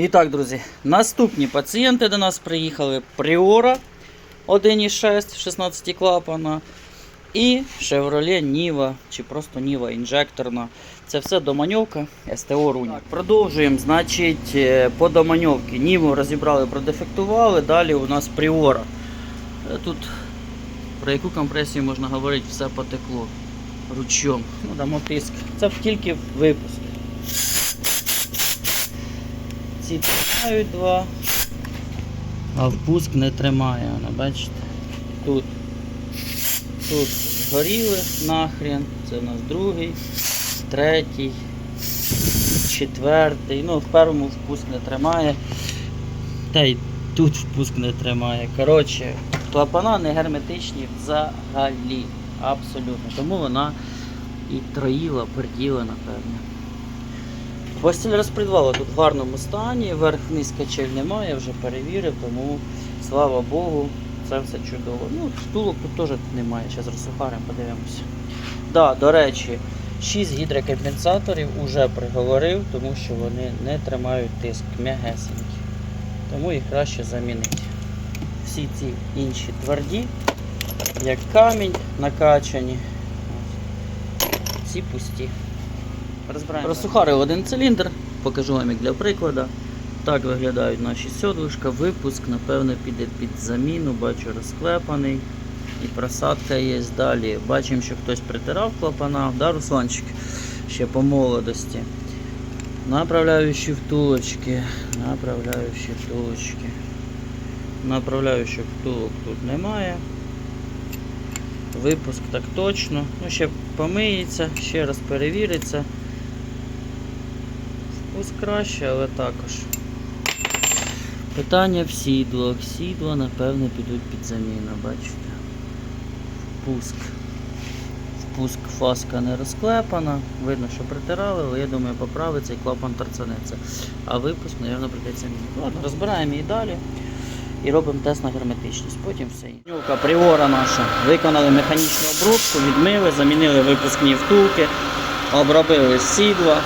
І так, друзі, наступні пацієнти до нас приїхали Priora 1.6 16 клапана і Chevrolet Niva, чи просто Niva інжекторна. Це все доманьовка СТО Руні. Продовжуємо, значить, е, по доманьовці. Ніву розібрали, продефектували, далі у нас Priora. Е, Тут про яку компресію можна говорити, все потекло ручйом. Ну, дамо тиск. Це тільки випуск. Ці тримають два, а впуск не тримає. Воно, бачите? Тут. Тут згоріли нахрен. Це у нас другий, третій, четвертий. Ну, в першому впуск не тримає. Та й тут впуск не тримає. Коротше, клапана не герметичні взагалі. Абсолютно. Тому вона і троїла, перділа, напевне. Постіль розпредвала тут в гарному стані, верх-вниз качель немає, вже перевірив, тому слава Богу, це все чудово. Ну, стулок тут теж немає, зараз розсухаримо, подивимося. Да, до речі, 6 гідрокомпенсаторів уже приговорив, тому що вони не тримають тиск м'ягесенькі. Тому їх краще замінити. Всі ці інші тверді, як камінь накачані. Ці пусті. Розбираємо. Розсухарив один циліндр, покажу вам як для прикладу. Так виглядають наші сьодлишка. Випуск, напевно, піде під заміну, бачу розклепаний. І просадка є далі. Бачимо, що хтось притирав клапана, да, Русланчик? Ще по молодості. Направляючі втулочки, направляючі втулочки. Направляючих втулок тут немає. Випуск так точно. Ну, ще помиється, ще раз перевіриться. Вкус краще, але також. Питання в сідлах. Сідла, напевне, підуть під заміну, бачите. Впуск. Впуск фаска не розклепана. Видно, що притирали, але я думаю, поправиться і клапан торцанеться. А випуск, мабуть, прийдеться міняти. Ладно, розбираємо її далі і робимо тест на герметичність. Потім все. Нюка Приора наша. Виконали механічну обробку, відмили, замінили випускні втулки, обробили сідла,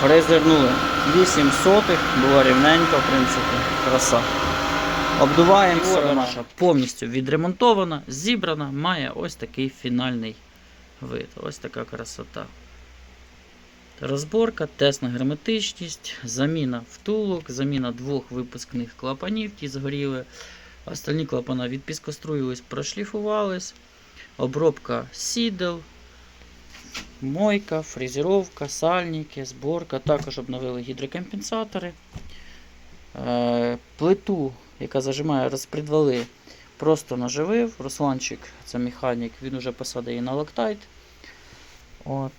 фрезернули 8 сотих, було рівненько, в принципі, краса. Обдуваємо, Приора наша повністю відремонтована, зібрана, має ось такий фінальний вид. Ось така красота. Розборка, тест на герметичність, заміна втулок, заміна двох випускних клапанів, ті згоріли. Остальні клапана відпіскоструїлись, прошліфувались. Обробка сідел, мойка, фрезеровка, сальники, зборка. Також обновили гідрокомпенсатори. Е, Плиту, яка зажимає розпредвали, просто наживив. Русланчик, це механік, він уже посадив її на локтайт. От.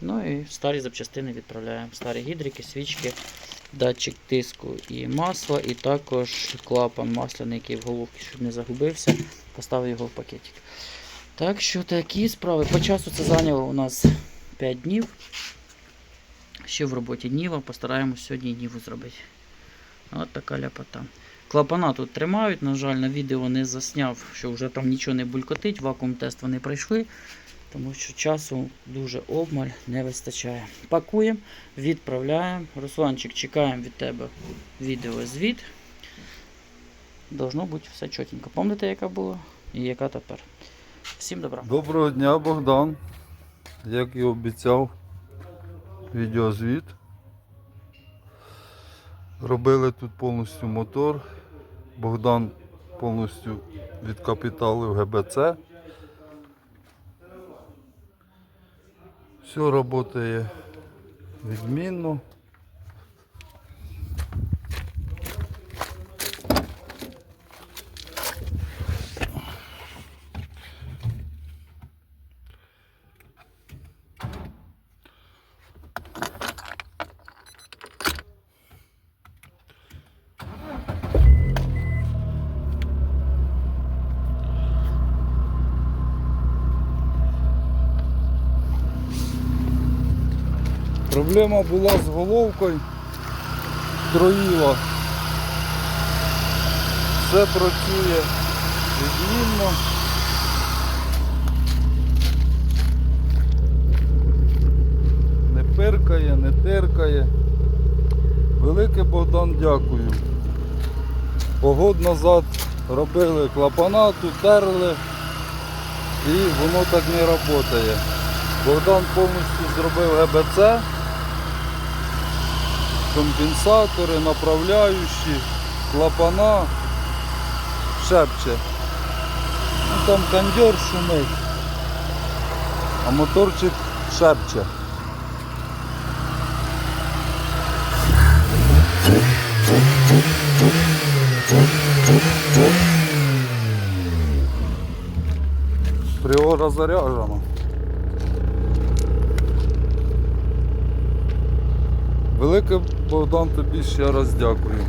Ну і старі запчастини відправляємо. Старі гідрики, свічки, датчик тиску і масла, і також клапан масляний, який в головці, щоб не загубився, поставив його в пакетик. Так що такі справи. По часу це зайняло у нас 5 днів. Ще в роботі Ніва, постараємось сьогодні Ніву зробити. От така ляпота. Клапана тут тримають, на жаль, на відео не засняв, що вже там нічого не булькотить, вакуум тест вони пройшли. Тому що часу дуже обмаль не вистачає. Пакуємо, відправляємо. Русланчик, чекаємо від тебе відеозвіт. Должно бути все чотенько. Пам'ятаєте, яка була і яка тепер. Всім добра. Доброго дня, Богдан. Як і обіцяв, відеозвіт. Робили тут повністю мотор. Богдан повністю відкапіталив ГБЦ. Все працює відмінно. Проблема була з головкою, троїла. Все працює відмінно. Не перкає, не теркає. Велике Богдан, дякую. Погод назад робили клапана, тут терли і воно так не працює. Богдан повністю зробив ГБЦ, компенсатори, направляючі, клапана, шепче. Ну, там кондьор шумить, а моторчик шепче. Приора заряджена. Велике Богдан тобі ще раз дякую.